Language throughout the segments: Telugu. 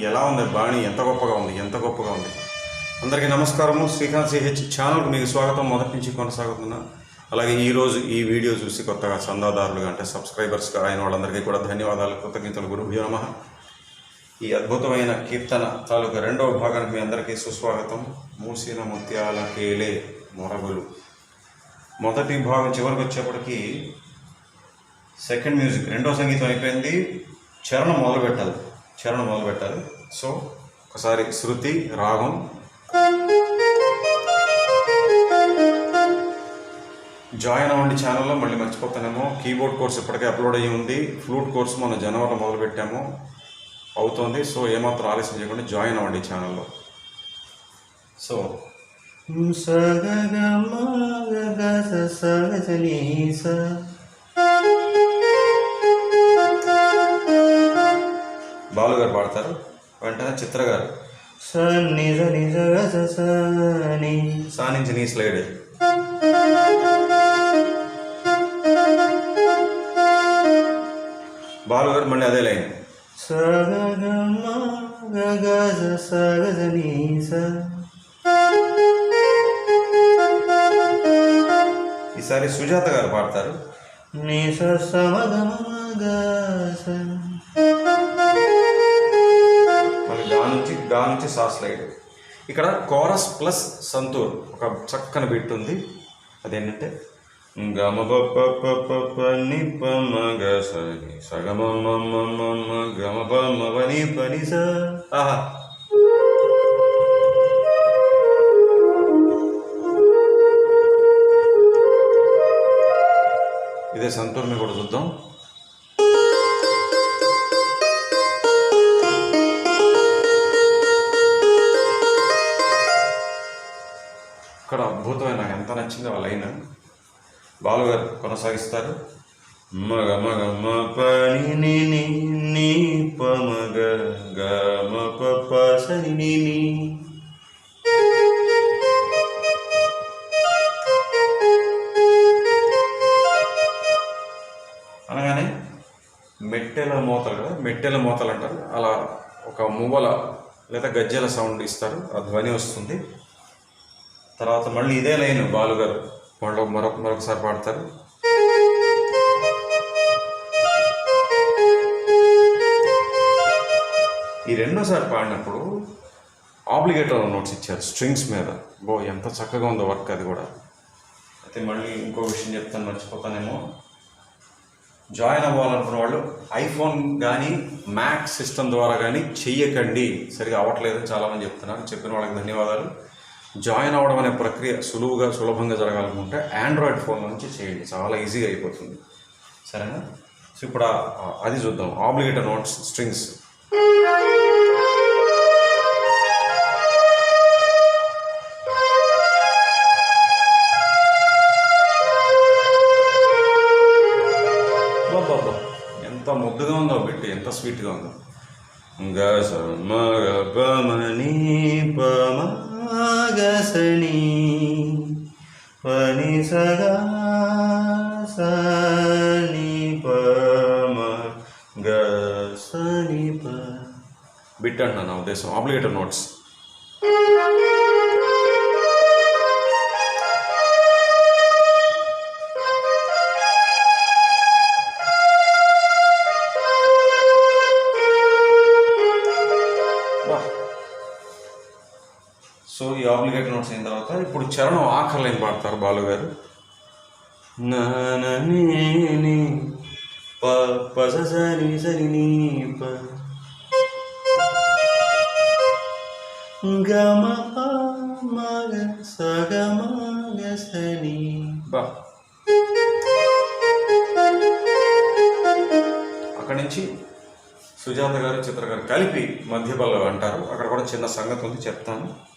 ఎలా ఉంది బాణి? ఎంత గొప్పగా ఉంది? ఎంత గొప్పగా ఉంది? అందరికీ నమస్కారము. శ్రీకాంత్ సిహెచ్ ఛానల్కి మీకు స్వాగతం. మొదటి నుంచి కొనసాగుతున్నా అలాగే ఈరోజు ఈ వీడియో చూసి కొత్తగా చందాదారులుగా అంటే సబ్స్క్రైబర్స్గా అయిన వాళ్ళందరికీ కూడా ధన్యవాదాలు. కృతజ్ఞతలు. గురుభ్యో నమ. ఈ అద్భుతమైన కీర్తన తాలూకా రెండవ భాగానికి మీ అందరికీ సుస్వాగతం. మూసిన ముత్యాల కేలే మొరగులు. మొదటి భాగం చివరికి వచ్చేప్పటికి సెకండ్ మ్యూజిక్. రెండో సంగీతం అయిపోయింది. చరణం మొదలు పెట్టాలి చరణం మొదలు పెట్టాలి సో ఒకసారి శృతి రాగం. జాయిన్ అవ్వండి ఛానల్లో మళ్ళీ మర్చిపోతానేమో. కీబోర్డ్ కోర్స్ ఇప్పటికే అప్లోడ్ అయ్యి ఉంది. ఫ్లూట్ కోర్స్ మనం జనవరిలో మొదలుపెట్టాము. అవుతోంది. సో ఏమాత్రం ఆలస్యం చేయకుండా జాయిన్ అవ్వండి ఛానల్లో. సో బాలుగారు పాడతారు. వెంటనే చిత్ర గారు సానించి నీ స్లైడ్. బాలు గారు మళ్ళీ అదే లైన్. ఈసారి సుజాత గారు పాడతారు. నిస సమగమ గా నుంచి సా స్లైడ్ ఇక్కడ కోరస్ ప్లస్ సంతూర్ ఒక చక్కని బిట్ ఉంది. అదేంటంటే గమ పని ప గ స మ మ మ మ స ఆహా. ఇదే సంతూర్ని కూడా చూద్దాం. ఎంత నచ్చింది వాళ్ళ లైన్. బాలు గారు కొనసాగిస్తారు. మగ మగ మ పని ని గ మ ప ని. అనగానే మెట్టెల మూతలు కదా మెట్టెల మూతలు అంటారు. అలా ఒక మువ్వల లేదా గజ్జెల సౌండ్ ఇస్తారు. ఆ ధ్వని వస్తుంది. తర్వాత మళ్ళీ ఇదే లైన్ బాలుగారు. మళ్ళీ మరొక మరొకసారి పాడతారు. ఈ రెండోసారి పాడినప్పుడు ఆబ్లిగేటర్ నోట్స్ ఇచ్చారు స్ట్రింగ్స్ మీద. బో ఎంత చక్కగా ఉందో వర్క్ అది కూడా. అయితే మళ్ళీ ఇంకో విషయం చెప్తాను మర్చిపోతానేమో. జాయిన్ అవ్వాలనుకున్న వాళ్ళు ఐఫోన్ కానీ మ్యాక్ సిస్టమ్ ద్వారా కానీ చెయ్యకండి. సరిగా అవ్వట్లేదని చాలామంది చెప్తున్నారు. చెప్పిన వాళ్ళకి ధన్యవాదాలు. జాయిన్ అవ్వడం అనే ప్రక్రియ సులువుగా సులభంగా జరగాలనుకుంటే ఆండ్రాయిడ్ ఫోన్ నుంచి చేయండి. చాలా ఈజీగా అయిపోతుంది. సరేనా? సో ఇప్పుడు అది చూద్దాం. ఆబ్లిగేటర్ నోట్స్ స్ట్రింగ్స్ ఎంత ముద్దుగా ఉందో బిట్టి ఎంత స్వీట్గా ఉందో. గ సమ గ పమ నీ పని సగా సని పమ గసని ప బిట్ అంటున్నాను నా ఉద్దేశం ఆబ్లిగేటర్ నోట్స్ తర్వాత చరణం ఆఖరి లైన్ పాడతారు బాలు గారు. ప పస సని నీ ప. గమ మగ సగమ గసని బా. అక్కడి నుంచి సుజాత గారు చిత్ర గారు కలిపి మధ్య అంటారు. అక్కడ కూడా చిన్న సంగతి ఉంది చెప్తాను.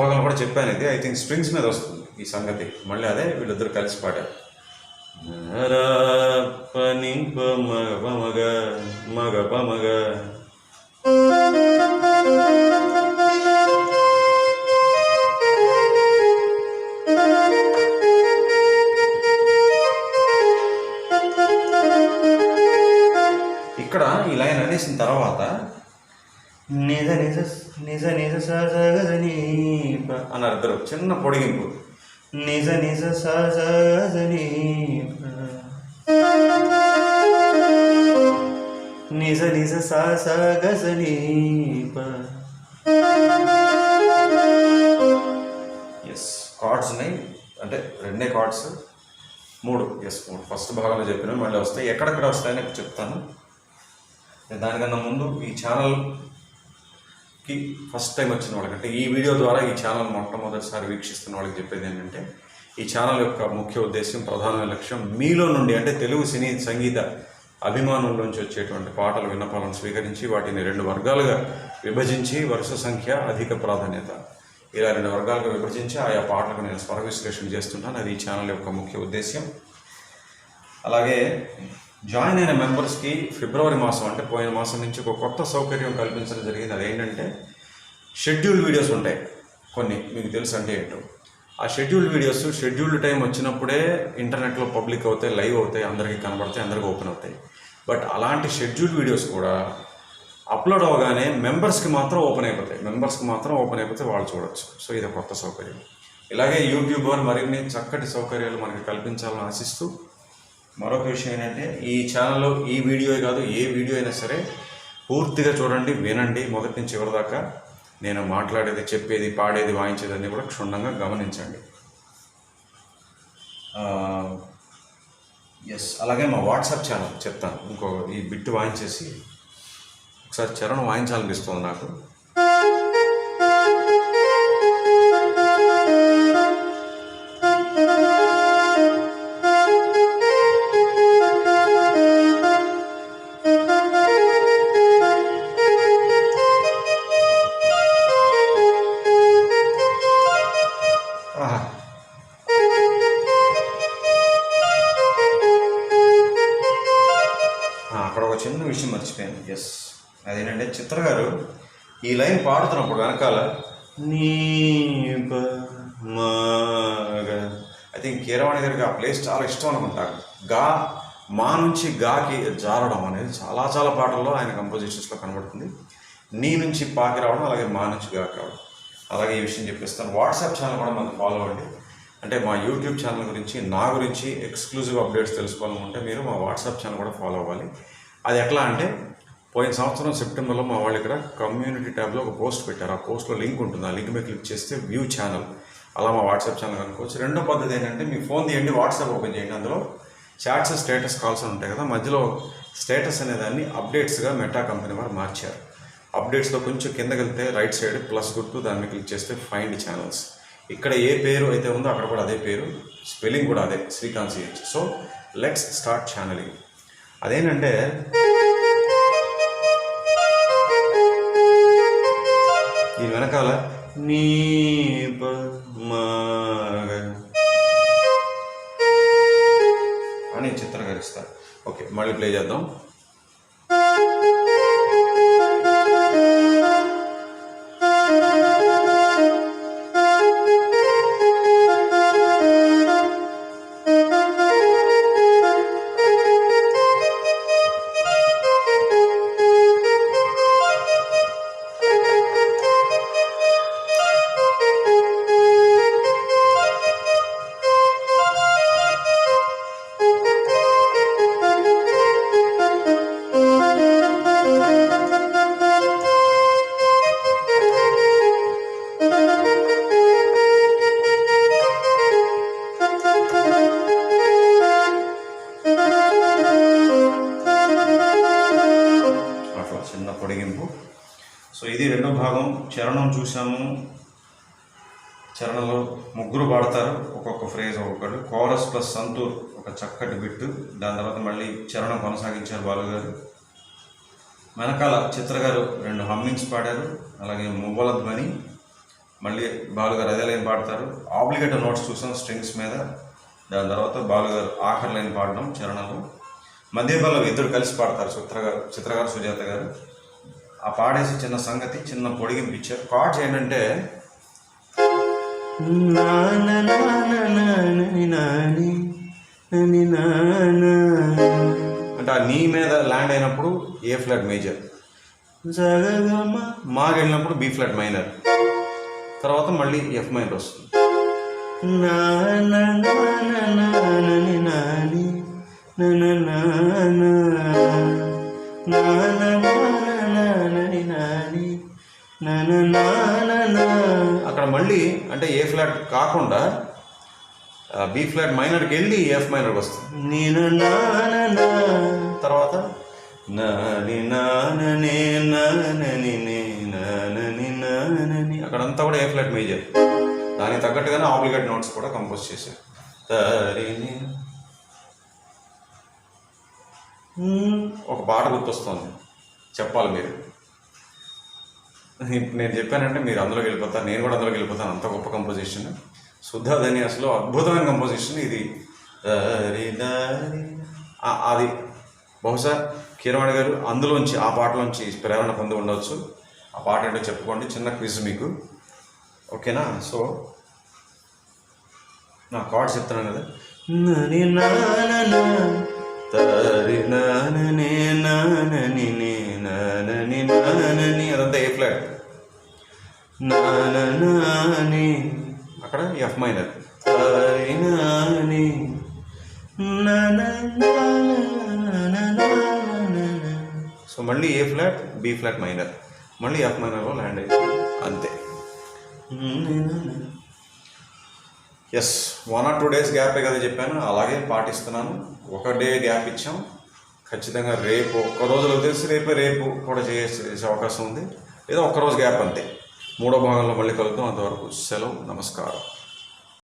భాగంలో కూడా చెప్పాను ఇది. ఐ థింక్ స్ట్రింగ్స్ మీద వస్తుంది ఈ సంగతి. మళ్ళీ అదే వీళ్ళిద్దరు కలిసి పాడారు. పని మగ ప మగ మగ మగ ఇద్దరు. చిన్న పొడిగింపు. నిజ నిజ స నిజ నిజ ఎస్ కార్డ్స్ ఉన్నాయి. అంటే రెండే కార్డ్స్ మూడు. ఎస్ మూడు. ఫస్ట్ భాగంలో చెప్పిన మళ్ళీ వస్తాయి. ఎక్కడెక్కడ వస్తాయని చెప్తాను. దానికన్నా ముందు ఈ కి ఫస్ట్ టైం వచ్చిన వాళ్ళకి. అంటే ఈ వీడియో ద్వారా ఈ ఛానల్ మొట్టమొదటిసారి వీక్షిస్తున్న వాళ్ళకి చెప్పేది ఏంటంటే ఈ ఛానల్ యొక్క ముఖ్య ఉద్దేశం ప్రధానమైన లక్ష్యం మీలో నుండి అంటే తెలుగు సినీ సంగీత అభిమానుల నుంచి వచ్చేటువంటి పాటలు విన్నపాలను స్వీకరించి వాటిని రెండు వర్గాలుగా విభజించి వరుస సంఖ్య అధిక ప్రాధాన్యత. ఇలా రెండు వర్గాలుగా విభజించి ఆయా పాటలకు నేను స్వర విశ్లేషణ చేస్తుంటాను. అది ఈ ఛానల్ యొక్క ముఖ్య ఉద్దేశ్యం. అలాగే జాయిన్ అయిన మెంబర్స్కి ఫిబ్రవరి మాసం అంటే పోయిన మాసం నుంచి ఒక కొత్త సౌకర్యం కల్పించడం జరిగింది. అదేంటంటే షెడ్యూల్ వీడియోస్ ఉంటాయి. కొన్ని మీకు తెలుసు అంటే ఏంటో. ఆ షెడ్యూల్ వీడియోస్ షెడ్యూల్డ్ టైం వచ్చినప్పుడే ఇంటర్నెట్లో పబ్లిక్ అవుతాయి లైవ్ అవుతాయి అందరికీ కనబడతాయి అందరికీ ఓపెన్ అవుతాయి. బట్ అలాంటి షెడ్యూల్ వీడియోస్ కూడా అప్లోడ్ అవగానే మెంబర్స్కి మాత్రం ఓపెన్ అయిపోతాయి. మెంబర్స్కి మాత్రం ఓపెన్ అయిపోతే వాళ్ళు చూడొచ్చు. సో ఇది కొత్త సౌకర్యం. ఇలాగే యూట్యూబ్ వారు మరిన్ని చక్కటి సౌకర్యాలు మనకి కల్పించాలని ఆశిస్తూ మరొక విషయం ఏంటంటే ఈ ఛానల్లో ఈ వీడియో కాదు ఏ వీడియో అయినా సరే పూర్తిగా చూడండి వినండి మొదటి నుంచి చివరి దాకా. నేను మాట్లాడేది చెప్పేది పాడేది వాయించేది అన్నీ కూడా క్షుణ్ణంగా గమనించండి. ఎస్ అలాగే మా వాట్సాప్ ఛానల్ చెప్తాను. ఇంకో ఈ బిట్ వాయించేసి ఒకసారి చరణం వాయించాలనిపిస్తుంది నాకు. మర్చిపోయాను. ఎస్ అదేంటంటే చిత్ర గారు ఈ లైన్ పాడుతున్నప్పుడు వెనకాల నీ ఐ థింక్ కీరవాణి గారికి ఆ ప్లేస్ చాలా ఇష్టం అనుకుంటా. గా మా నుంచి గాకి జారడం అనేది చాలా చాలా పాటల్లో ఆయన కంపోజిషన్స్లో కనబడుతుంది. నీ నుంచి పాకి రావడం అలాగే మా నుంచి గాకి రావడం. అలాగే ఈ విషయం చెప్పిస్తాను. వాట్సాప్ ఛానల్ కూడా మనం ఫాలో అవ్వండి. అంటే మా యూట్యూబ్ ఛానల్ గురించి నా గురించి ఎక్స్క్లూజివ్ అప్డేట్స్ తెలుసుకోవాలనుకుంటే మీరు మా వాట్సాప్ ఛానల్ కూడా ఫాలో అవ్వాలి. అది ఎట్లా అంటే పోయిన సంవత్సరం సెప్టెంబర్లో మా వాళ్ళు ఇక్కడ కమ్యూనిటీ ట్యాబ్లో ఒక పోస్ట్ పెట్టారు. ఆ పోస్ట్లో లింక్ ఉంటుంది. ఆ లింక్ మీద క్లిక్ చేస్తే వ్యూ ఛానల్. అలా మా వాట్సాప్ ఛానల్ అనుకోవచ్చు. రెండో పద్ధతి ఏంటంటే మీ ఫోన్ తీయండి వాట్సాప్ ఓపెన్ చేయండి. అందులో చాట్స్ స్టేటస్ కాల్స్ ఉంటాయి కదా మధ్యలో స్టేటస్ అనేదాన్ని అప్డేట్స్గా మెటా కంపెనీ వారు మార్చారు. అప్డేట్స్లో కొంచెం కిందకి వెళ్తే రైట్ సైడ్ ప్లస్ గుర్తు దాన్ని క్లిక్ చేస్తే ఫైండ్ ఛానల్స్. ఇక్కడ ఏ పేరు అయితే ఉందో అక్కడ కూడా అదే పేరు స్పెల్లింగ్ కూడా అదే Srikanth CH so let's start channeling. అదేంటంటే దీని వెనకాల నీ అని చిత్రీకరిస్తారు. ఓకే మళ్ళీ ప్లే చేద్దాం. చరణం చూసాము. చరణంలో ముగ్గురు పాడతారు. ఒక్కొక్క ఫ్రేజ్ ఒక్కొక్కరు కోరస్ ప్లస్ సంతూర్ ఒక చక్కటి బిట్టు. దాని తర్వాత మళ్ళీ చరణం కొనసాగించారు బాలుగారు. వెనకాల చిత్ర గారు రెండు హమ్మింగ్స్ పాడారు. అలాగే మువ్వల ధ్వని మళ్ళీ బాలుగారు అదే లైన్ పాడతారు. ఆబ్లిగేటర్ నోట్స్ చూసాం స్ట్రింగ్స్ మీద. దాని తర్వాత బాలుగారు ఆఖరి లైన్ పాడడం చరణంలో. మధ్య పల్లవి ఇద్దరు కలిసి పాడతారు. చిత్రగారు చిత్రగారు సుజాత గారు. ఆ పాడేసి చిన్న సంగతి చిన్న పొడిగింపు ఇచ్చారు కార్డ్స్ ఏంటంటే నా నా నా నా నా ని నా ని, ని నా నా. అంటే ఆ నీ మీద ల్యాండ్ అయినప్పుడు ఏ ఫ్లాట్ మేజర్ మాకి వెళ్ళినప్పుడు బి ఫ్లాట్ మైనర్ తర్వాత మళ్ళీ ఎఫ్ మైనర్ వస్తుంది నా అక్కడ మళ్ళీ అంటే ఏ ఫ్లాట్ కాకుండా బి ఫ్లాట్ మైనర్కి వెళ్ళి ఎఫ్ మైనర్కి వస్తుంది. నేను. తర్వాత? అక్కడంతా కూడా ఏ ఫ్లాట్ మేజర్. దానికి తగ్గట్టుగానే ఆబ్లిగేట్ నోట్స్ కూడా కంపోజ్ చేశారు. ఒక పాట గుర్తొస్తుంది. చెప్పాలి మీరు. ఇప్పుడు నేను చెప్పానంటే మీరు అందులోకి వెళ్ళిపోతారు నేను కూడా అందులోకి వెళ్ళిపోతాను. అంత గొప్ప కంపోజిషన్ శుద్ధ ధనియాస్లో అద్భుతమైన కంపోజిషన్ ఇది. అది బహుశా కీరవాణి గారు అందులోంచి ఆ పాటలోంచి ప్రేరణ పొంది ఉండవచ్చు. ఆ పాట ఏంటో చెప్పుకోండి చిన్న క్విజ్ మీకు. ఓకేనా? సో నా కార్డ్ చెప్తున్నాను కదా. నని నాననే నాననే నానని నే నానని. అదంతా ఏ ఫ్లాట్? నానని అక్కడ ఎఫ్ మైనర్. నాని సో మళ్ళీ A flat? B flat minor. మళ్ళీ ఎఫ్ మైనర్లో ల్యాండ్ అయింది అంతే. Yes one or two days గ్యాపే కదా చెప్పాను. అలాగే పాటిస్తున్నాను. ఒక డే గ్యాప్ ఇచ్చాం. ఖచ్చితంగా రేపు ఒక్క రోజులో తెలిసి రేపే రేపు కూడా చేసే అవకాశం ఉంది. లేదా ఒక్క రోజు గ్యాప్ అంతే. మూడో భాగంలో మళ్ళీ కలుగుతాం అంతవరకు సెలవు నమస్కారం.